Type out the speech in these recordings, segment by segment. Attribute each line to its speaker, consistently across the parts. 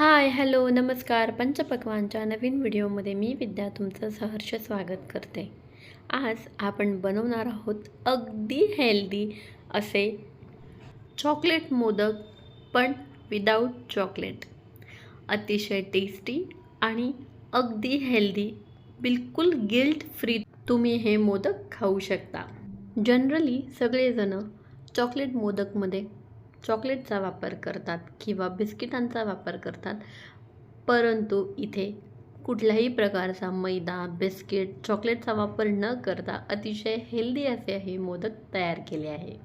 Speaker 1: Hi hello नमस्कार. पंचपक्वानच्या नवीन व्हिडिओमध्ये मी विद्या तुमचं सहर्ष स्वागत करते. आज आपण बनवणार आहोत अगदी हेल्दी असे चॉकलेट मोदक पण विदाऊट चॉकलेट अतिशय टेस्टी आणि अगदी हेल्दी बिलकुल गिल्ट फ्री तुम्ही हे मोदक खाऊ शकता. जनरली सगळेजणं चॉकलेट मोदकमध्ये चॉकलेटचा वापर करतात किंवा बिस्किटांचा वापर करतात. परंतु इथे कुठल्याही प्रकारचा मैदा बिस्किट चॉकलेटचा वापर न करता अतिशय हेल्दी असे हे मोदक तयार केले आहे.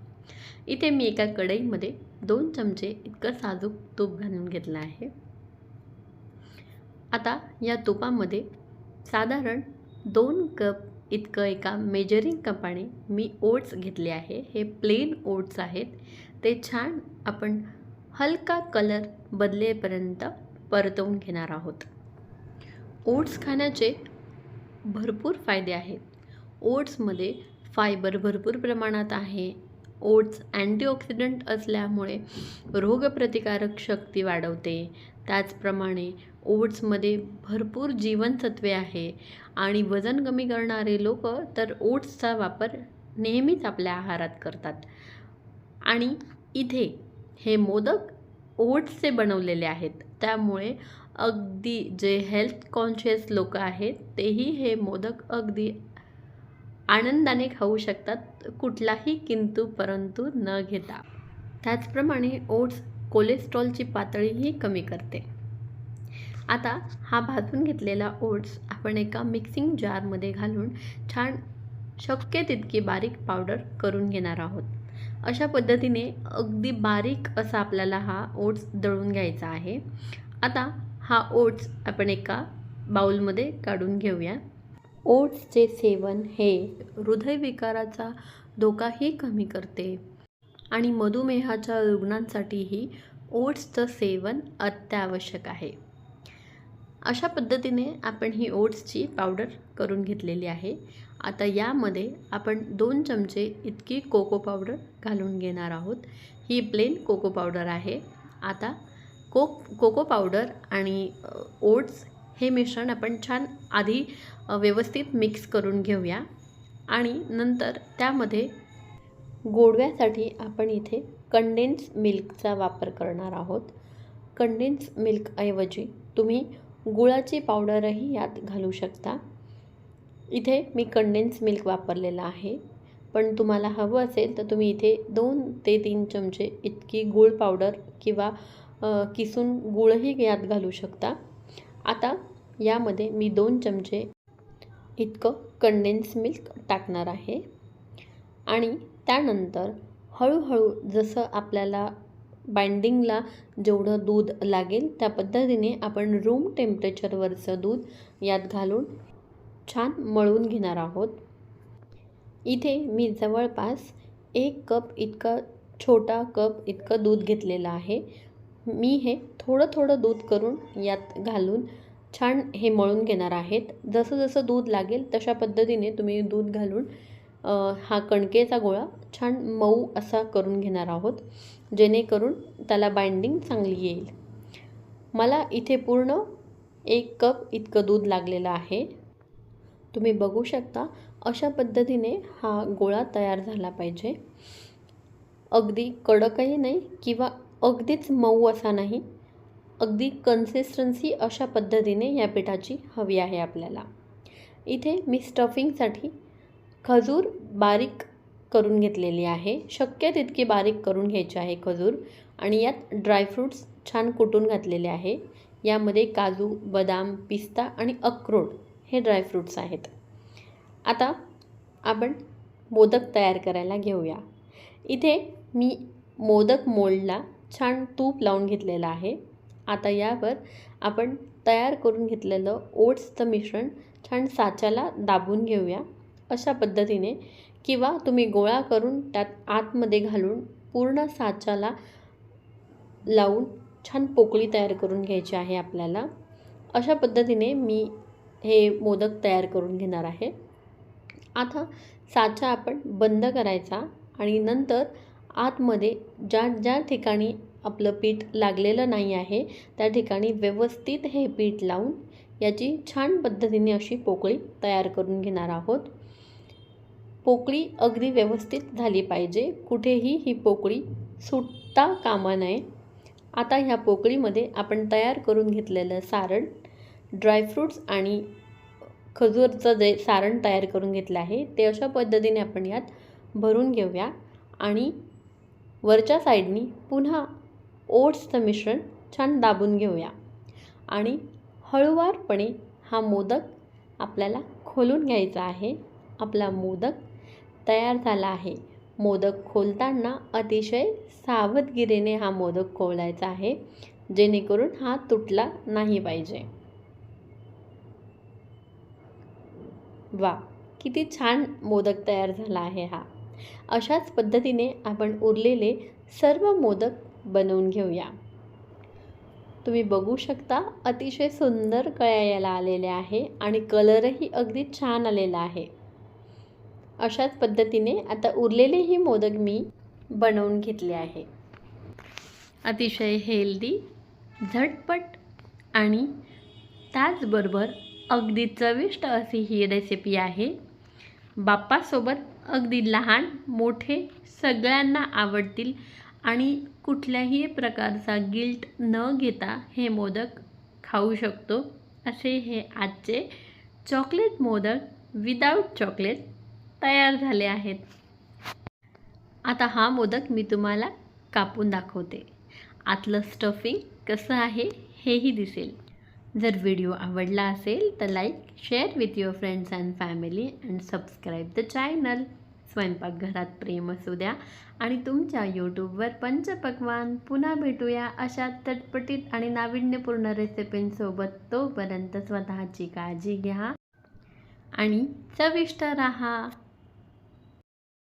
Speaker 1: इथे मी एका कढईमध्ये दोन चमचे इतकं साजूक तूप घालून घेतलं आहे. आता या तुपामध्ये साधारण दोन कप इतकं एका मेजरिंग कपाने मी ओट्स घेतले आहे. हे प्लेन ओट्स आहेत. ते छान आपण हलका कलर बदलेपर्यंत परतवून घेणार आहोत. ओट्स खाण्याचे भरपूर फायदे आहेत. ओट्समध्ये फायबर भरपूर प्रमाणात आहे. ओट्स अँटीऑक्सिडंट असल्यामुळे रोगप्रतिकारक शक्ती वाढवते. त्याचप्रमाणे ओट्समध्ये भरपूर जीवनसत्वे आहे आणि वजन कमी करणारे लोक तर ओट्सचा वापर नेहमीच आपल्या आहारात करतात. आणि इथे हे मोदक ओट्सचे बनवलेले आहेत. त्यामुळे अगदी जे हेल्थ कॉन्शियस लोक आहेत तेही हे मोदक अगदी आनंदाने खाऊ शकतात कुठलाही किंतु परंतु न घेता. त्याचप्रमाणे ओट्स कोलेस्ट्रॉलची पातळीही कमी करते. आता हा भाजून घेतलेला ओट्स आपण एका मिक्सिंग जारमध्ये घालून छान शक्य तितकी बारीक पावडर करून घेणार आहोत. अशा पद्धतीने अगदी बारीक असा आपल्याला हा ओट्स दळून घ्यायचा आहे. आता हा ओट्स आपण एका बाऊलमध्ये काढून घेऊया. ओट्सचे सेवन हे हृदयविकाराचा धोकाही कमी करते आणि मधुमेहाच्या रुग्णांसाठीही ओट्सचं सेवन अत्यावश्यक आहे. अशा पद्धतीने आपण ही ओट्सची पावडर करून घेतलेली आहे. आता यामध्ये आपण दोन चमचे इतकी कोको पावडर घालून घेणार आहोत. ही प्लेन कोको पावडर आहे. आता कोक कोको पावडर आणि ओट्स हे मिश्रण आपण छान आधी व्यवस्थित मिक्स करून घेऊया. आणि नंतर त्यामध्ये गोडव्यासाठी आपण इथे कंडेन्स मिल्कचा वापर करणार आहोत. कंडेन्स मिल्कऐवजी तुम्ही गुळाची पावडरही यात घालू शकता. इथे मी कंडेन्स मिल्क वापरलेलं आहे. पण तुम्हाला हवं असेल तर तुम्ही इथे दोन ते तीन चमचे इतकी गूळ पावडर किंवा किसून गूळही यात घालू शकता. आता यामध्ये मी दोन चमचे इतकं कंडेन्स मिल्क टाकणार आहे. आणि त्यानंतर हळूहळू जसं आपल्याला बाइंडिंगला जेवढं दूध लागेल त्या पद्धतीने आपण रूम टेम्परेचरवरचं दूध यात घालून छान मळून घेणार आहोत. इथे मी जवळपास एक कप इतका छोटा कप इतकं दूध घेतलेलं आहे. मी हे थोडं थोडं दूध करून यात घालून छान हे मळून घेणार आहेत. जसं जसं दूध लागेल तशा पद्धतीने तुम्ही दूध घालून हा कणकेचा गोळा छान मऊ असा करून घेणार आहोत जेणेकरून त्याला बाइंडिंग चांगली येईल. मला इथे पूर्ण एक कप इतकं दूध लागलेलं आहे. तुम्ही बघू शकता अशा पद्धतीने हा गोळा तयार झाला पाहिजे. अगदी कडकही नाही किंवा अगदीच मऊ असा नाही अगदी कन्सिस्टन्सी अशा पद्धतीने या पिठाची हवी आहे आपल्याला. इथे मी स्टफिंगसाठी खजूर बारीक करून घेतलेली आहे. शक्य तितकी बारीक करून घ्यायची आहे खजूर आणि यात ड्रायफ्रूट्स छान कुटून घातलेले आहे. यामध्ये काजू बदाम पिस्ता आणि अक्रोड हे ड्रायफ्रूट्स आहेत. आता आपण मोदक तयार करायला घेऊया. इथे मी मोदक मोल्डला छान तूप लावून घेतलेलं आहे. आता यावर आपण तयार करून घेतलेलं ओट्सचं मिश्रण छान साच्याला दाबून घेऊया. अशा पद्धतीने किंवा तुम्ही गोळा करून त्यात आतमध्ये घालून पूर्ण साच्याला लावून छान पोकळी तयार करून घ्यायची आहे आपल्याला. अशा पद्धतीने मी हे मोदक तयार करून घेणार आहे. आता साचा आपण बंद करायचा आणि नंतर आतमध्ये ज्या ज्या ठिकाणी आपलं पीठ लागलेलं नाही आहे त्या ठिकाणी व्यवस्थित हे पीठ लावून याची छान पद्धतीने अशी पोकळी तयार करून घेणार आहोत. पोकळी अगदी व्यवस्थित झाली पाहिजे. कुठेही ही पोकळी सुटता कामा नये. आता ह्या पोकळीमध्ये आपण तयार करून घेतलेलं सारण ड्रायफ्रूट्स आणि खजूरचं जे सारण तयार करून घेतलं आहे ते अशा पद्धतीने आपण यात भरून घेऊया आणि वरच्या साईडनी पुन्हा ओट्सचं मिश्रण छान दाबून घेऊया. आणि हळूवारपणे हा मोदक आपल्याला खोलून घ्यायचा आहे. आपला मोदक तयार झाला आहे. मोदक खोलताना अतिशय सावधगिरीने हा मोदक खोलायचा आहे जेणेकरून हा तुटला नाही पाहिजे. वा किती छान मोदक तयार झाला आहे हा. अशाच पद्धतीने आपण उरलेले सर्व मोदक बनवून घेऊया. तुम्ही बघू शकता अतिशय सुंदर कळ्या याला आलेल्या आहे आणि कलरही अगदी छान आलेला आहे. अशाच पद्धतीने आता उरलेलेही मोदक मी बनवून घेतले आहे. अतिशय हेल्दी झटपट आणि त्याचबरोबर अगदी चविष्ट अशी ही रेसिपी आहे. बाप्पासोबत अगदी लहान मोठे सगळ्यांना आवडतील आणि कुठल्याही प्रकारचा गिल्ट न घेता हे मोदक खाऊ शकतो. असे हे आजचे चॉकलेट मोदक विदाऊट चॉकलेट तयार झाले आहेत. आता हा मोदक मी तुम्हाला कापून दाखवते. आतलं स्टफिंग कसं आहे हेही दिसेल. जर व्हिडिओ आवडला असेल तर like share with your friends and family and subscribe the channel स्वयंपाकघरात प्रेम असू द्या आणि तुमच्या यूट्यूबवर पंचपक्वान पुन्हा भेटूया अशा तटपटीत आणि नाविन्यपूर्ण रेसिपींसोबत तोपर्यंत स्वतःची काळजी घ्या आणि चविष्ट राहा.